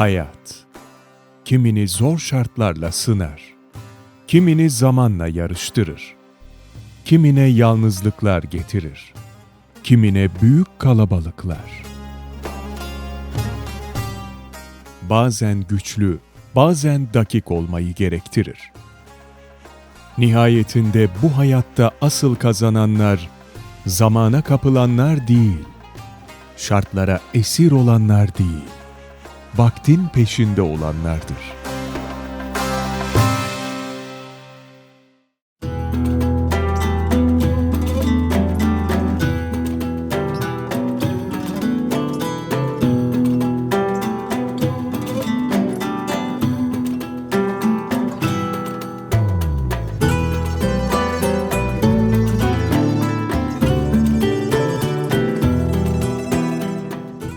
Hayat. Kimini zor şartlarla sınar. Kimini zamanla yarıştırır. Kimine yalnızlıklar getirir. Kimine büyük kalabalıklar. Bazen güçlü, bazen dakik olmayı gerektirir. Nihayetinde bu hayatta asıl kazananlar zamana kapılanlar değil, şartlara esir olanlar değil, vaktin peşinde olanlardır.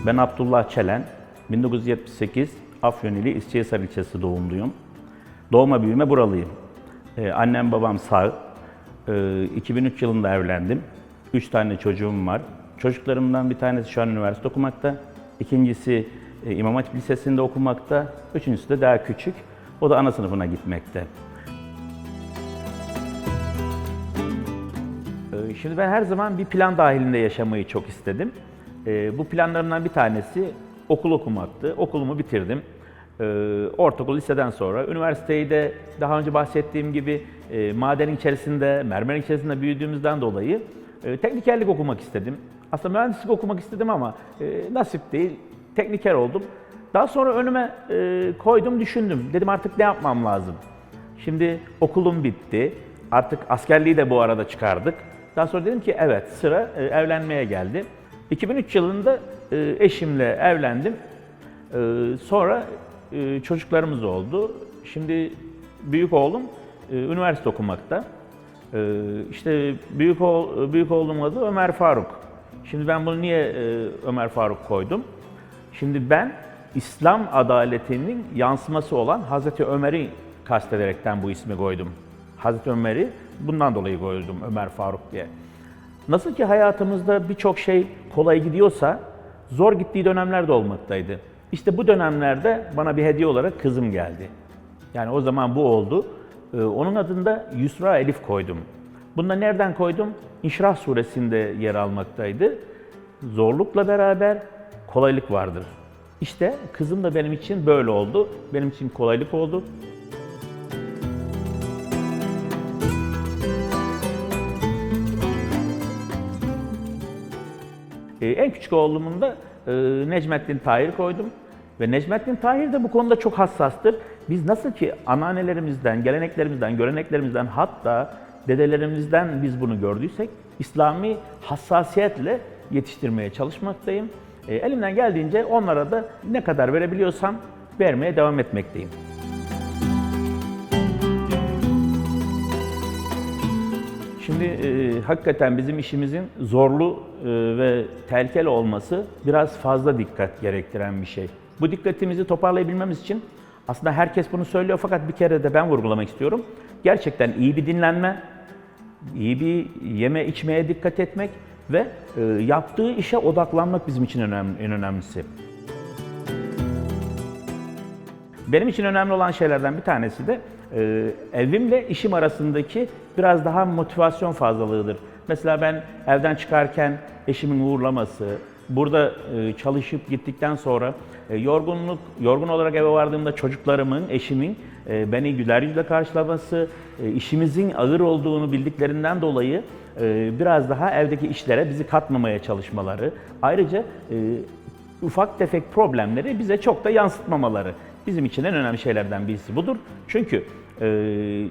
Ben Abdullah Çelen, 1978 Afyonili İsçihisar ilçesi doğumluyum. Doğma büyüme buralıyım. Ee, annem babam sağ. Ee, 2003 yılında evlendim. Üç tane çocuğum var. Çocuklarımdan bir tanesi şu an üniversite okumakta. İkincisi e, İmam Hatip Lisesi'nde okumakta. Üçüncüsü de daha küçük. O da ana sınıfına gitmekte. Ee, Şimdi ben her zaman bir plan dahilinde yaşamayı çok istedim. Ee, Bu planlarımdan bir tanesi okul okumaktı. Okulumu bitirdim. Ee, Ortaokul, liseden sonra üniversiteyi de daha önce bahsettiğim gibi e, madenin içerisinde, mermerin içerisinde büyüdüğümüzden dolayı e, teknikerlik okumak istedim. Aslında mühendislik okumak istedim ama e, nasip değil, tekniker oldum. Daha sonra önüme e, koydum, düşündüm. Dedim artık ne yapmam lazım? Şimdi okulum bitti. Artık askerliği de bu arada çıkardık. Daha sonra dedim ki evet sıra e, evlenmeye geldi. 2003 yılında e, eşimle evlendim. E, sonra e, çocuklarımız oldu. Şimdi büyük oğlum üniversite okumakta. İşte büyük oğul, büyük oğlumun adı Ömer Faruk. Şimdi ben bunu niye Ömer Faruk koydum? Şimdi ben İslam adaletinin yansıması olan Hazreti Ömer'i kastederekten bu ismi koydum. Hazreti Ömer'i bundan dolayı koydum Ömer Faruk diye. Nasıl ki hayatımızda birçok şey kolay gidiyorsa zor gittiği dönemler de olmaktaydı. İşte bu dönemlerde bana bir hediye olarak kızım geldi. Yani o zaman bu oldu. Ee, Onun adında Yusra Elif koydum. Bunu da nereden koydum? İnşirah suresinde yer almaktaydı. Zorlukla beraber kolaylık vardır. İşte kızım da benim için böyle oldu. Benim için kolaylık oldu. Ee, en küçük oğlumun da e, Necmettin Tahir koydum. Ve Necmettin Tahir de bu konuda çok hassastır. Biz nasıl ki anneannelerimizden, geleneklerimizden, göreneklerimizden hatta dedelerimizden biz bunu gördüysek İslami hassasiyetle yetiştirmeye çalışmaktayım. E, elimden geldiğince onlara da ne kadar verebiliyorsam vermeye devam etmekteyim. Şimdi e, hakikaten bizim işimizin zorlu e, ve tehlikeli olması biraz fazla dikkat gerektiren bir şey. Bu dikkatimizi toparlayabilmemiz için aslında herkes bunu söylüyor fakat bir kere de ben vurgulamak istiyorum. Gerçekten iyi bir dinlenme, iyi bir yeme içmeye dikkat etmek ve e, yaptığı işe odaklanmak bizim için önemli, en önemlisi. Benim için önemli olan şeylerden bir tanesi de e, evimle işim arasındaki biraz daha motivasyon fazlalığıdır. Mesela ben evden çıkarken eşimin uğurlaması, burada e, çalışıp gittikten sonra e, yorgunluk yorgun olarak eve vardığımda çocuklarımın, eşimin e, beni güler yüzle karşılaması, işimizin ağır olduğunu bildiklerinden dolayı biraz daha evdeki işlere bizi katmamaya çalışmaları, ayrıca ufak tefek problemleri bize çok da yansıtmamaları. Bizim için en önemli şeylerden birisi budur. Çünkü e,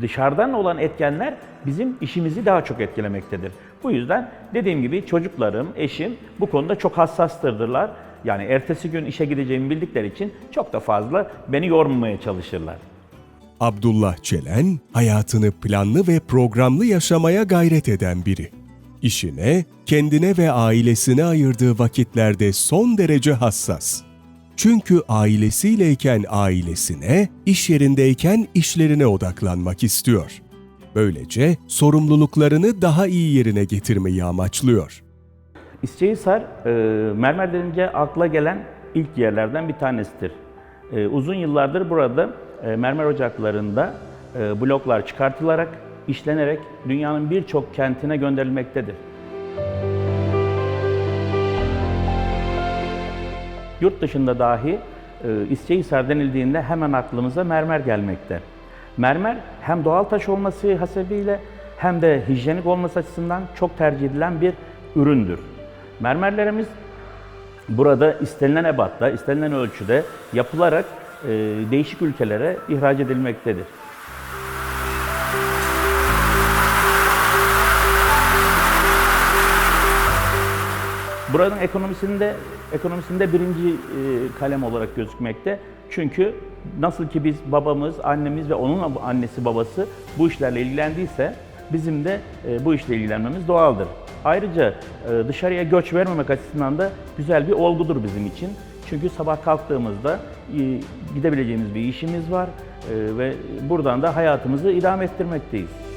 dışarıdan olan etkenler bizim işimizi daha çok etkilemektedir. Bu yüzden dediğim gibi çocuklarım, eşim bu konuda çok hassastırdırlar. Yani ertesi gün işe gideceğimi bildikleri için çok da fazla beni yormamaya çalışırlar. Abdullah Çelen, hayatını planlı ve programlı yaşamaya gayret eden biri. İşine, kendine ve ailesine ayırdığı vakitlerde son derece hassas. Çünkü ailesiyleyken ailesine, iş yerindeyken işlerine odaklanmak istiyor. Böylece sorumluluklarını daha iyi yerine getirmeyi amaçlıyor. İsçehisar, e, mermer denince akla gelen ilk yerlerden bir tanesidir. E, uzun yıllardır burada e, mermer ocaklarında e, bloklar çıkartılarak, işlenerek dünyanın birçok kentine gönderilmektedir. Yurt dışında dahi e, İscehisar denildiğinde hemen aklımıza mermer gelmekte. Mermer hem doğal taş olması hasebiyle hem de hijyenik olması açısından çok tercih edilen bir üründür. Mermerlerimiz burada istenilen ebatta, istenilen ölçüde yapılarak e, değişik ülkelere ihraç edilmektedir. Buranın ekonomisinde ekonomisinde birinci e, kalem olarak gözükmekte. Çünkü nasıl ki biz babamız, annemiz ve onun annesi babası bu işlerle ilgilendiyse bizim de e, bu işle ilgilenmemiz doğaldır. Ayrıca e, dışarıya göç vermemek açısından da güzel bir olgudur bizim için. Çünkü sabah kalktığımızda gidebileceğimiz bir işimiz var ve buradan da hayatımızı idame ettirmekteyiz.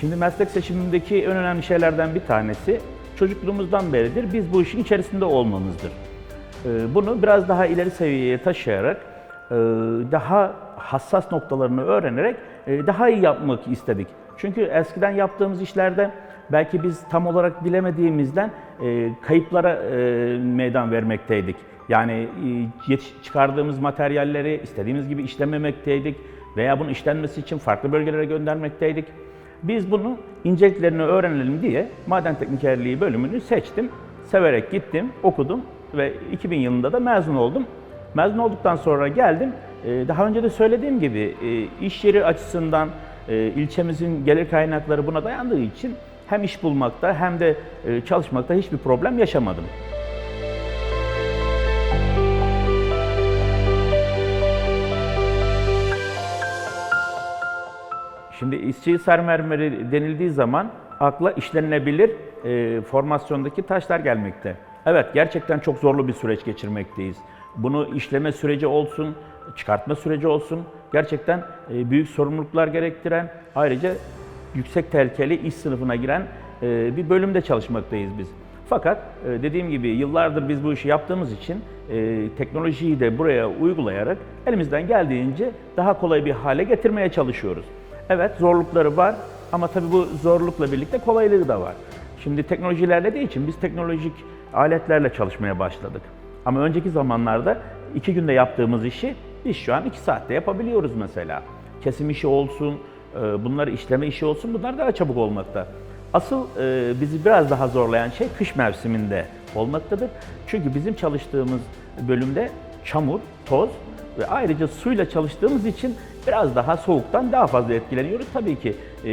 Şimdi meslek seçimindeki en önemli şeylerden bir tanesi çocukluğumuzdan beridir biz bu işin içerisinde olmamızdır. Ee, Bunu biraz daha ileri seviyeye taşıyarak, e, daha hassas noktalarını öğrenerek e, daha iyi yapmak istedik. Çünkü eskiden yaptığımız işlerde belki biz tam olarak bilemediğimizden e, kayıplara meydan vermekteydik. Yani çıkardığımız materyalleri istediğimiz gibi işlememekteydik veya bunun işlenmesi için farklı bölgelere göndermekteydik. Biz bunu inceliklerini öğrenelim diye maden teknikerliği bölümünü seçtim. Severek gittim, okudum ve 2000 yılında da mezun oldum. Mezun olduktan sonra geldim. Ee, Daha önce de söylediğim gibi e, iş yeri açısından e, ilçemizin gelir kaynakları buna dayandığı için hem iş bulmakta hem de e, çalışmakta hiçbir problem yaşamadım. Şimdi İsçihisar mermeri denildiği zaman akla işlenilebilir e, formasyondaki taşlar gelmekte. Evet gerçekten çok zorlu bir süreç geçirmekteyiz. Bunu işleme süreci olsun, çıkartma süreci olsun gerçekten e, büyük sorumluluklar gerektiren ayrıca yüksek tehlikeli iş sınıfına giren e, bir bölümde çalışmaktayız biz. Fakat e, dediğim gibi yıllardır biz bu işi yaptığımız için e, teknolojiyi de buraya uygulayarak elimizden geldiğince daha kolay bir hale getirmeye çalışıyoruz. Evet zorlukları var ama tabii bu zorlukla birlikte kolaylığı da var. Şimdi teknoloji ilerlediği için biz teknolojik aletlerle çalışmaya başladık. Ama önceki zamanlarda iki günde yaptığımız işi biz şu an iki saatte yapabiliyoruz mesela. Kesim işi olsun, e, bunları işleme işi olsun bunlar daha çabuk olmakta. Asıl e, bizi biraz daha zorlayan şey kış mevsiminde olmaktadır. Çünkü bizim çalıştığımız bölümde çamur, toz ve ayrıca suyla çalıştığımız için biraz daha soğuktan daha fazla etkileniyoruz. Tabii ki e,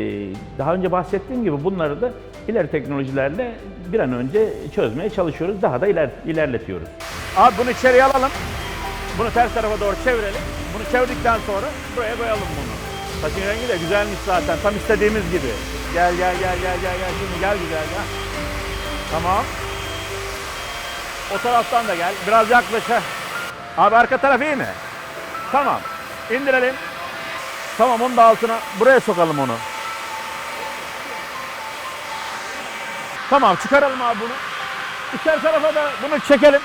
daha önce bahsettiğim gibi bunları da ileri teknolojilerle bir an önce çözmeye çalışıyoruz. Daha da iler, ilerletiyoruz. Abi bunu içeriye alalım. Bunu ters tarafa doğru çevirelim. Bunu çevirdikten sonra buraya koyalım bunu. Saçın rengi de güzelmiş zaten. Tam istediğimiz gibi. Gel gel gel gel gel gel. Şimdi gel güzel gel. Tamam. O taraftan da gel. Biraz yaklaş. Abi arka taraf iyi mi? Tamam. İndirelim. Tamam onu da altına. Buraya sokalım onu. Tamam çıkaralım abi bunu. İçer tarafa da bunu çekelim.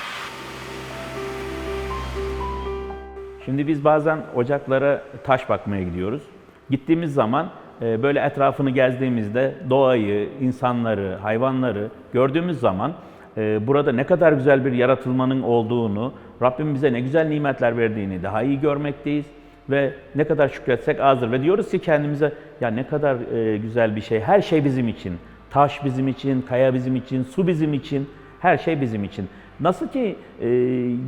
Şimdi biz bazen ocaklara taş bakmaya gidiyoruz. Gittiğimiz zaman e, böyle etrafını gezdiğimizde doğayı, insanları, hayvanları gördüğümüz zaman e, burada ne kadar güzel bir yaratılmanın olduğunu, Rabbim bize ne güzel nimetler verdiğini daha iyi görmekteyiz ve ne kadar şükretsek azdır ve diyoruz ki kendimize ya ne kadar e, güzel bir şey. Her şey bizim için. Taş bizim için, kaya bizim için, su bizim için, her şey bizim için. Nasıl ki e,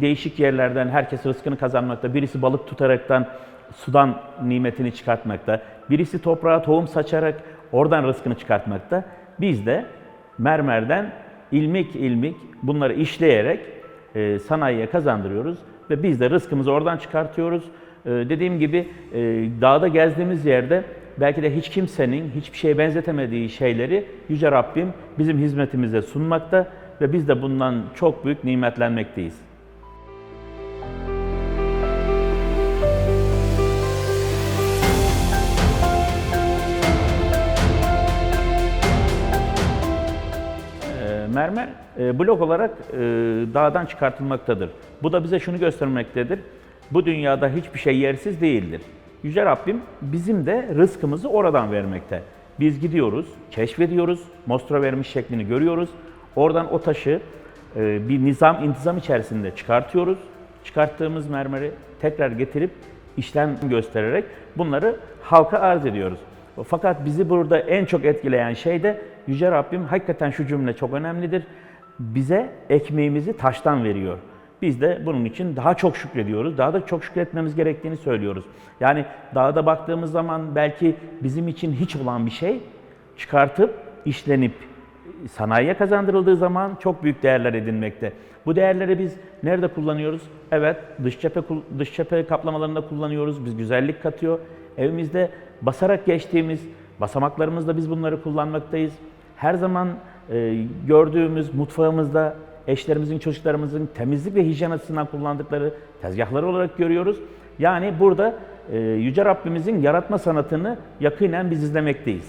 değişik yerlerden herkes rızkını kazanmakta, birisi balık tutaraktan sudan nimetini çıkartmakta, birisi toprağa tohum saçarak oradan rızkını çıkartmakta. Biz de mermerden ilmik ilmik bunları işleyerek e, sanayiye kazandırıyoruz ve biz de rızkımızı oradan çıkartıyoruz. E, dediğim gibi e, dağda gezdiğimiz yerde belki de hiç kimsenin hiçbir şeye benzetemediği şeyleri Yüce Rabbim bizim hizmetimize sunmakta ve biz de bundan çok büyük nimetlenmekteyiz. mermer e, blok olarak e, dağdan çıkartılmaktadır. Bu da bize şunu göstermektedir. Bu dünyada hiçbir şey yersiz değildir. Yüce Rabbim bizim de rızkımızı oradan vermekte. Biz gidiyoruz, keşfediyoruz, Mostra vermiş şeklini görüyoruz. Oradan o taşı e, bir nizam, intizam içerisinde çıkartıyoruz. Çıkarttığımız mermeri tekrar getirip işlem göstererek bunları halka arz ediyoruz. Fakat bizi burada en çok etkileyen şey de Yüce Rabbim hakikaten şu cümle çok önemlidir. Bize ekmeğimizi taştan veriyor. Biz de bunun için daha çok şükrediyoruz. Daha da çok şükretmemiz gerektiğini söylüyoruz. Yani dağda baktığımız zaman belki bizim için hiç olan bir şey çıkartıp işlenip sanayiye kazandırıldığı zaman çok büyük değerler edinmekte. Bu değerleri biz nerede kullanıyoruz? Evet, dış cephe dış cephe kaplamalarında kullanıyoruz. Biz güzellik katıyor. Evimizde basarak geçtiğimiz basamaklarımızda biz bunları kullanmaktayız. Her zaman e, gördüğümüz mutfağımızda eşlerimizin, çocuklarımızın temizlik ve hijyen açısından kullandıkları tezgahları olarak görüyoruz. Yani burada e, Yüce Rabbimizin yaratma sanatını yakinen biz izlemekteyiz.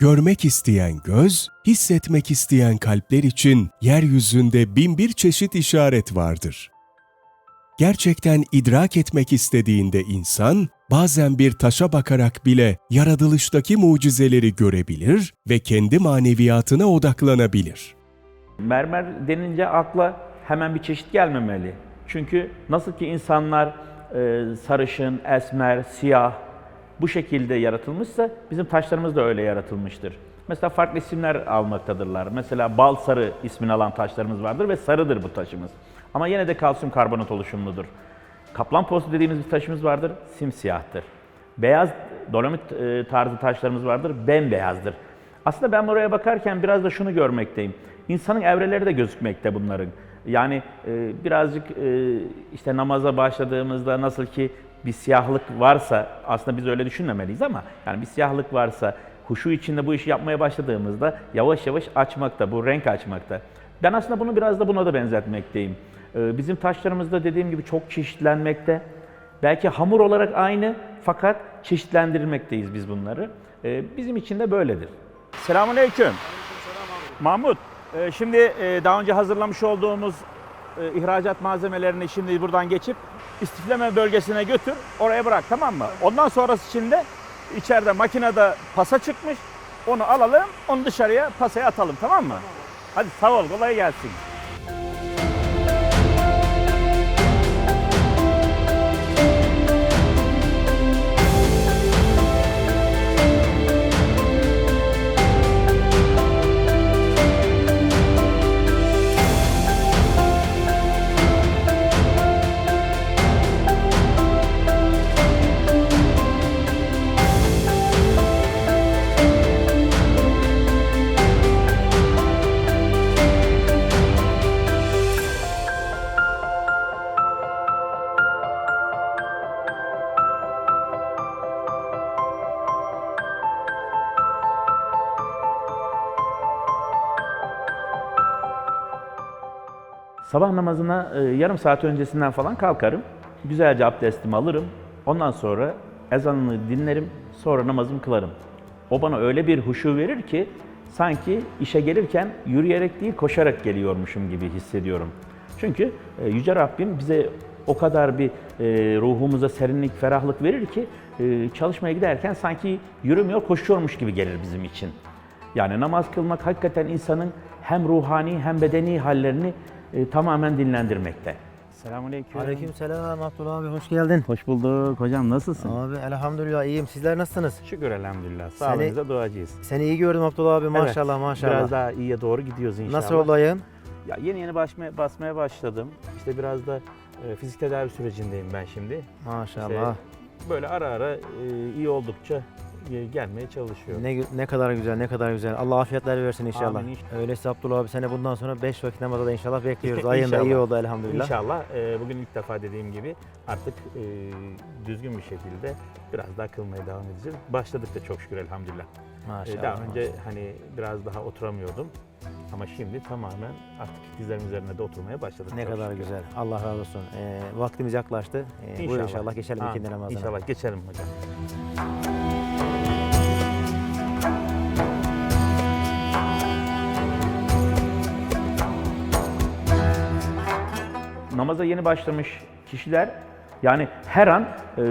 Görmek isteyen göz, hissetmek isteyen kalpler için yeryüzünde bin bir çeşit işaret vardır. Gerçekten idrak etmek istediğinde insan, bazen bir taşa bakarak bile yaratılıştaki mucizeleri görebilir ve kendi maneviyatına odaklanabilir. Mermer denince akla hemen bir çeşit gelmemeli. Çünkü nasıl ki insanlar e, sarışın, esmer, siyah bu şekilde yaratılmışsa bizim taşlarımız da öyle yaratılmıştır. Mesela farklı isimler almaktadırlar. Mesela bal sarı ismini alan taşlarımız vardır ve sarıdır bu taşımız. Ama yine de kalsiyum karbonat oluşumludur. Kaplan postu dediğimiz bir taşımız vardır, simsiyahtır. Beyaz dolomit e, tarzı taşlarımız vardır, bembeyazdır. Aslında ben buraya bakarken biraz da şunu görmekteyim. İnsanın evreleri de gözükmekte bunların. Yani e, birazcık e, işte namaza başladığımızda nasıl ki bir siyahlık varsa aslında biz öyle düşünmemeliyiz ama yani bir siyahlık varsa huşu içinde bu işi yapmaya başladığımızda yavaş yavaş açmakta, bu renk açmakta. Ben aslında bunu biraz da buna da benzetmekteyim. Ee, Bizim taşlarımızda dediğim gibi çok çeşitlenmekte. Belki hamur olarak aynı fakat çeşitlendirmekteyiz biz bunları. Ee, Bizim için de böyledir. Selamünaleyküm. Mahmut, e, şimdi e, daha önce hazırlamış olduğumuz e, ihracat malzemelerini şimdi buradan geçip istifleme bölgesine götür, oraya bırak tamam mı? Ondan sonrası için de içeride makinede pasa çıkmış, onu alalım, onu dışarıya pasaya atalım tamam mı? Hadi sağ ol, kolay gelsin. Sabah namazına e, yarım saat öncesinden falan kalkarım. Güzelce abdestimi alırım. Ondan sonra ezanını dinlerim. Sonra namazımı kılarım. O bana öyle bir huşu verir ki sanki işe gelirken yürüyerek değil koşarak geliyormuşum gibi hissediyorum. Çünkü e, Yüce Rabbim bize o kadar bir e, ruhumuza serinlik, ferahlık verir ki e, çalışmaya giderken sanki yürümüyor, koşuyormuş gibi gelir bizim için. Yani namaz kılmak hakikaten insanın hem ruhani hem bedeni hallerini e, tamamen dinlendirmekte. Selamünaleyküm. Aleyküm selam Abdullah abi hoş geldin. Hoş bulduk hocam nasılsın? Abi elhamdülillah iyiyim. Sizler nasılsınız? Şükür elhamdülillah. Sağlığınıza duacıyız. Seni iyi gördüm Abdullah abi maşallah Evet, maşallah. Biraz daha iyiye doğru gidiyoruz inşallah. Nasıl oldu ayağın? Ya yeni yeni basmaya, basmaya başladım. İşte biraz da e, fizik tedavi sürecindeyim ben şimdi. Maşallah. Böyle ara ara e, iyi oldukça gelmeye çalışıyorum. Ne, ne kadar güzel ne kadar güzel. Allah afiyetler versin inşallah. Amin, inşallah. Öyleyse Abdullah abi seni bundan sonra 5 vakit namazda da inşallah bekliyoruz. Ayın da İnşallah. iyi oldu elhamdülillah. İnşallah e, bugün ilk defa dediğim gibi artık e, düzgün bir şekilde biraz daha kılmaya devam edeceğiz. Başladık da çok şükür elhamdülillah. E, Maşallah. daha önce hani biraz daha oturamıyordum. Ama şimdi tamamen artık dizlerim üzerine de oturmaya başladık. Ne kadar şükür. güzel. Allah razı olsun. Ee, vaktimiz yaklaştı. Ee, buyur inşallah geçelim Amin. ikindi namazına. İnşallah geçelim hocam. Namaza yeni başlamış kişiler yani her an e,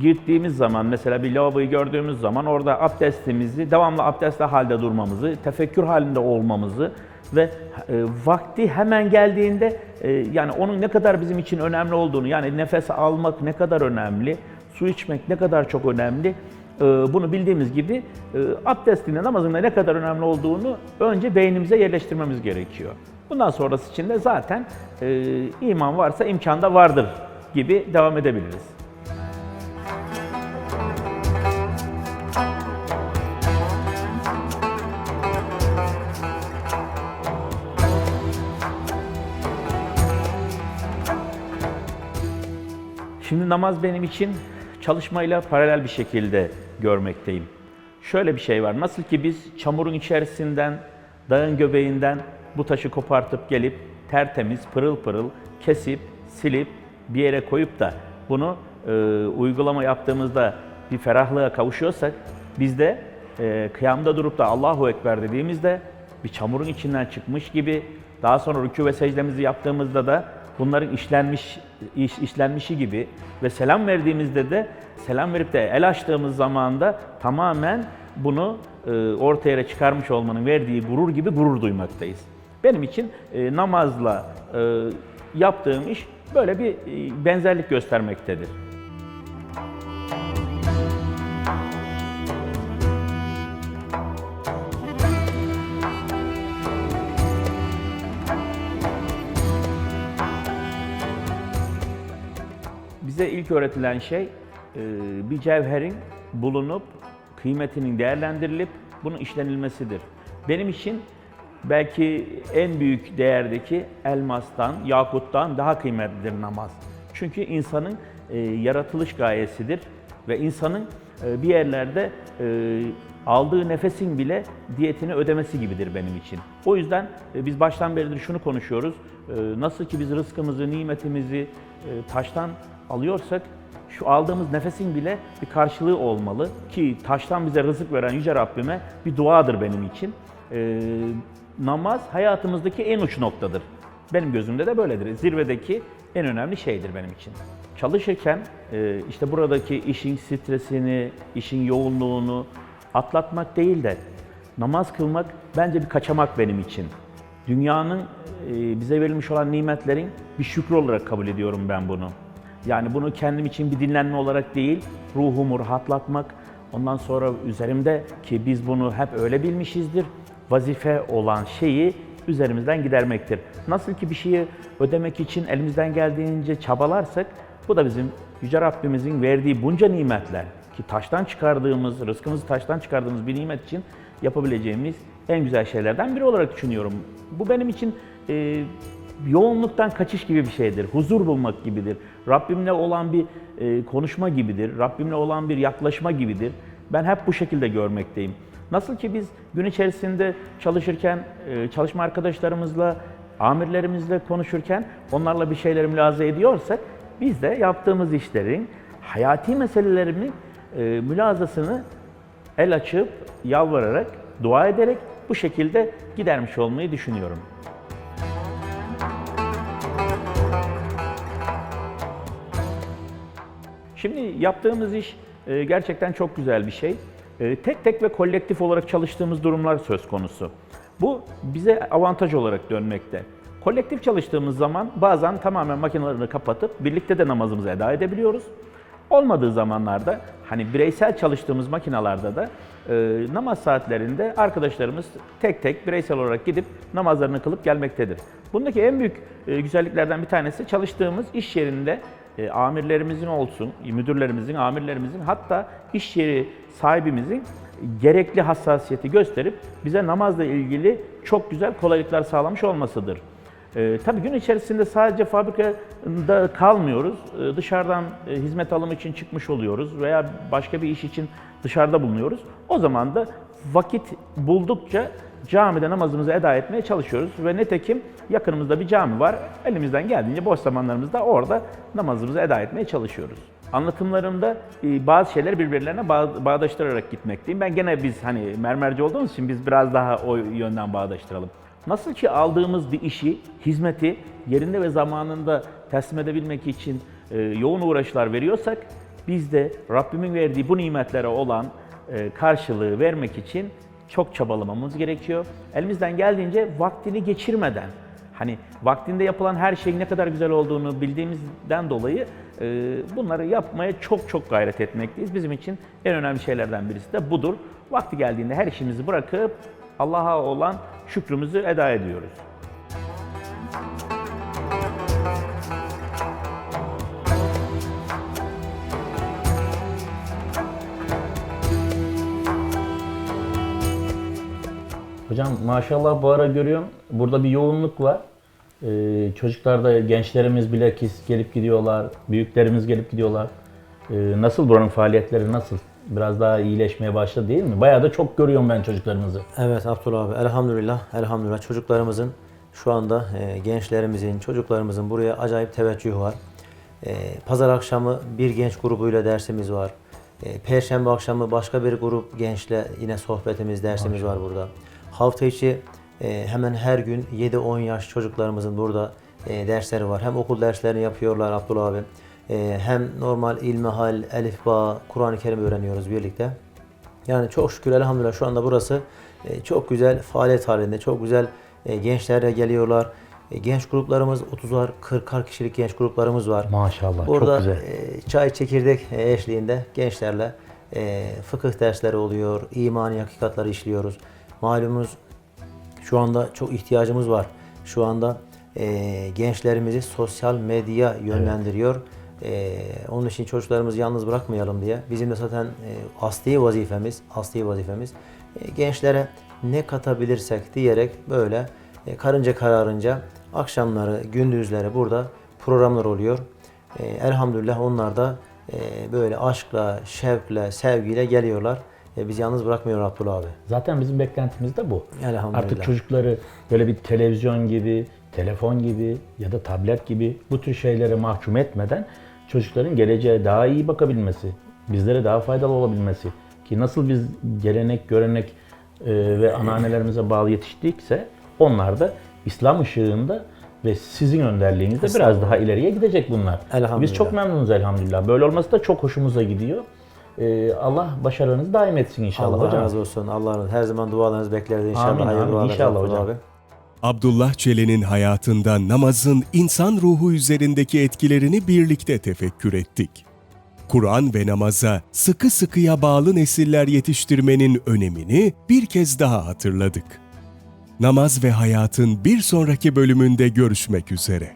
gittiğimiz zaman mesela bir lavaboyu gördüğümüz zaman orada abdestimizi devamlı abdestli halde durmamızı, tefekkür halinde olmamızı ve e, vakti hemen geldiğinde e, yani onun ne kadar bizim için önemli olduğunu yani nefes almak ne kadar önemli, su içmek ne kadar çok önemli e, bunu bildiğimiz gibi e, abdestinde namazın da ne kadar önemli olduğunu önce beynimize yerleştirmemiz gerekiyor. Bundan sonrası için de zaten e, iman varsa imkan da vardır gibi devam edebiliriz. Şimdi namaz benim için çalışmayla paralel bir şekilde görmekteyim. Şöyle bir şey var. Nasıl ki biz çamurun içerisinden, dağın göbeğinden bu taşı kopartıp gelip tertemiz, pırıl pırıl kesip, silip bir yere koyup da bunu e, uygulama yaptığımızda bir ferahlığa kavuşuyorsak biz de e, kıyamda durup da Allahu Ekber dediğimizde bir çamurun içinden çıkmış gibi daha sonra rükû ve secdemizi yaptığımızda da bunların işlenmiş iş, işlenmişi gibi ve selam verdiğimizde de selam verip de el açtığımız zaman da tamamen bunu e, ortaya çıkarmış olmanın verdiği gurur gibi gurur duymaktayız. Benim için e, namazla e, yaptığım iş böyle bir e, benzerlik göstermektedir. Bize ilk öğretilen şey e, bir cevherin bulunup kıymetinin değerlendirilip bunun işlenilmesidir. Benim için belki en büyük değerdeki elmastan, yakuttan daha kıymetlidir namaz. Çünkü insanın e, yaratılış gayesidir ve insanın e, bir yerlerde e, aldığı nefesin bile diyetini ödemesi gibidir benim için. O yüzden e, biz baştan beridir şunu konuşuyoruz. E, nasıl ki biz rızkımızı, nimetimizi e, taştan alıyorsak şu aldığımız nefesin bile bir karşılığı olmalı ki taştan bize rızık veren Yüce Rabbime bir duadır benim için. E, namaz hayatımızdaki en uç noktadır. Benim gözümde de böyledir. Zirvedeki en önemli şeydir benim için. Çalışırken e, işte buradaki işin stresini, işin yoğunluğunu atlatmak değil de namaz kılmak bence bir kaçamak benim için. Dünyanın e, bize verilmiş olan nimetlerin bir şükrü olarak kabul ediyorum ben bunu. Yani bunu kendim için bir dinlenme olarak değil, ruhumu rahatlatmak, ondan sonra üzerimde ki biz bunu hep öyle bilmişizdir, vazife olan şeyi üzerimizden gidermektir. Nasıl ki bir şeyi ödemek için elimizden geldiğince çabalarsak, bu da bizim Yüce Rabbimizin verdiği bunca nimetler ki taştan çıkardığımız, rızkımızı taştan çıkardığımız bir nimet için yapabileceğimiz en güzel şeylerden biri olarak düşünüyorum. Bu benim için e, yoğunluktan kaçış gibi bir şeydir. Huzur bulmak gibidir. Rabbimle olan bir e, konuşma gibidir. Rabbimle olan bir yaklaşma gibidir. Ben hep bu şekilde görmekteyim. Nasıl ki biz gün içerisinde çalışırken, e, çalışma arkadaşlarımızla, amirlerimizle konuşurken onlarla bir şeyleri mülaza ediyorsak, biz de yaptığımız işlerin, hayati meselelerin e, mülazasını el açıp, yalvararak, dua ederek bu şekilde gidermiş olmayı düşünüyorum. Şimdi yaptığımız iş e, gerçekten çok güzel bir şey. E, Tek tek ve kolektif olarak çalıştığımız durumlar söz konusu. Bu bize avantaj olarak dönmekte. Kolektif çalıştığımız zaman bazen tamamen makinelerini kapatıp birlikte de namazımızı eda edebiliyoruz. Olmadığı zamanlarda hani bireysel çalıştığımız makinalarda da e, namaz saatlerinde arkadaşlarımız tek tek bireysel olarak gidip namazlarını kılıp gelmektedir. Bundaki en büyük e, güzelliklerden bir tanesi çalıştığımız iş yerinde e, amirlerimizin olsun, müdürlerimizin, amirlerimizin hatta iş yeri sahibimizin gerekli hassasiyeti gösterip bize namazla ilgili çok güzel kolaylıklar sağlamış olmasıdır. E, tabii gün içerisinde sadece fabrikada kalmıyoruz. E, dışarıdan e, hizmet alımı için çıkmış oluyoruz veya başka bir iş için dışarıda bulunuyoruz. O zaman da vakit buldukça camide namazımızı eda etmeye çalışıyoruz ve netekim yakınımızda bir cami var. Elimizden geldiğince boş zamanlarımızda orada namazımızı eda etmeye çalışıyoruz. Anlatımlarımda e, bazı şeyler birbirlerine bağ- bağdaştırarak gitmekteyim. Ben gene biz hani mermerci olduğumuz için biz biraz daha o yönden bağdaştıralım. Nasıl ki aldığımız bir işi, hizmeti yerinde ve zamanında teslim edebilmek için e, yoğun uğraşlar veriyorsak, biz de Rabbimin verdiği bu nimetlere olan e, karşılığı vermek için çok çabalamamız gerekiyor. Elimizden geldiğince vaktini geçirmeden, hani vaktinde yapılan her şeyin ne kadar güzel olduğunu bildiğimizden dolayı e, bunları yapmaya çok çok gayret etmekteyiz. Bizim için en önemli şeylerden birisi de budur. Vakti geldiğinde her işimizi bırakıp Allah'a olan şükrümüzü eda ediyoruz. Hocam maşallah bu ara görüyorum burada bir yoğunluk var. Ee, çocuklar da gençlerimiz bilakis gelip gidiyorlar, büyüklerimiz gelip gidiyorlar. Ee, nasıl buranın faaliyetleri nasıl? Biraz daha iyileşmeye başladı değil mi? Bayağı da çok görüyorum ben çocuklarımızı. Evet Abdullah abi elhamdülillah elhamdülillah çocuklarımızın şu anda e, gençlerimizin çocuklarımızın buraya acayip teveccühü var. E, Pazar akşamı bir genç grubuyla dersimiz var. E, Perşembe akşamı başka bir grup gençle yine sohbetimiz dersimiz var burada. Hafta içi e, hemen her gün 7-10 yaş çocuklarımızın burada e, dersleri var. Hem okul derslerini yapıyorlar Abdullah abi. E, hem normal ilmihal, elifba, Kur'an-ı Kerim öğreniyoruz birlikte. Yani çok şükür elhamdülillah şu anda burası çok güzel faaliyet halinde, çok güzel gençler de geliyorlar. Genç gruplarımız 30'ar, 40'ar kişilik genç gruplarımız var. Maşallah Burada çok güzel. çay çekirdek eşliğinde gençlerle fıkıh dersleri oluyor, imani hakikatları işliyoruz. Malumunuz şu anda çok ihtiyacımız var. Şu anda e, gençlerimizi sosyal medya yönlendiriyor. E, onun için çocuklarımızı yalnız bırakmayalım diye. Bizim de zaten e, asli vazifemiz, asli vazifemiz e, gençlere ne katabilirsek diyerek böyle e, karınca kararınca akşamları, gündüzleri burada programlar oluyor. E, elhamdülillah onlar da e, böyle aşkla, şevkle, sevgiyle geliyorlar. E, bizi yalnız bırakmıyor Abdullah abi. Zaten bizim beklentimiz de bu. Elhamdülillah. Artık çocukları böyle bir televizyon gibi, telefon gibi ya da tablet gibi bu tür şeylere mahkum etmeden çocukların geleceğe daha iyi bakabilmesi, bizlere daha faydalı olabilmesi ki nasıl biz gelenek, görenek e, ve ananelerimize bağlı yetiştikse onlar da İslam ışığında ve sizin önderliğinizde biraz daha ileriye gidecek bunlar. Biz çok memnunuz elhamdülillah. Böyle olması da çok hoşumuza gidiyor. E, Allah başarınızı daim etsin inşallah Allah hocam. razı olsun. Allah razı olsun. Her zaman dualarınızı bekleriz inşallah. Amin, Hayırlı amin. dualar İnşallah Abdullah hocam. Abi. Abdullah Çelen'in hayatında namazın insan ruhu üzerindeki etkilerini birlikte tefekkür ettik. Kur'an ve namaza sıkı sıkıya bağlı nesiller yetiştirmenin önemini bir kez daha hatırladık. Namaz ve hayatın bir sonraki bölümünde görüşmek üzere.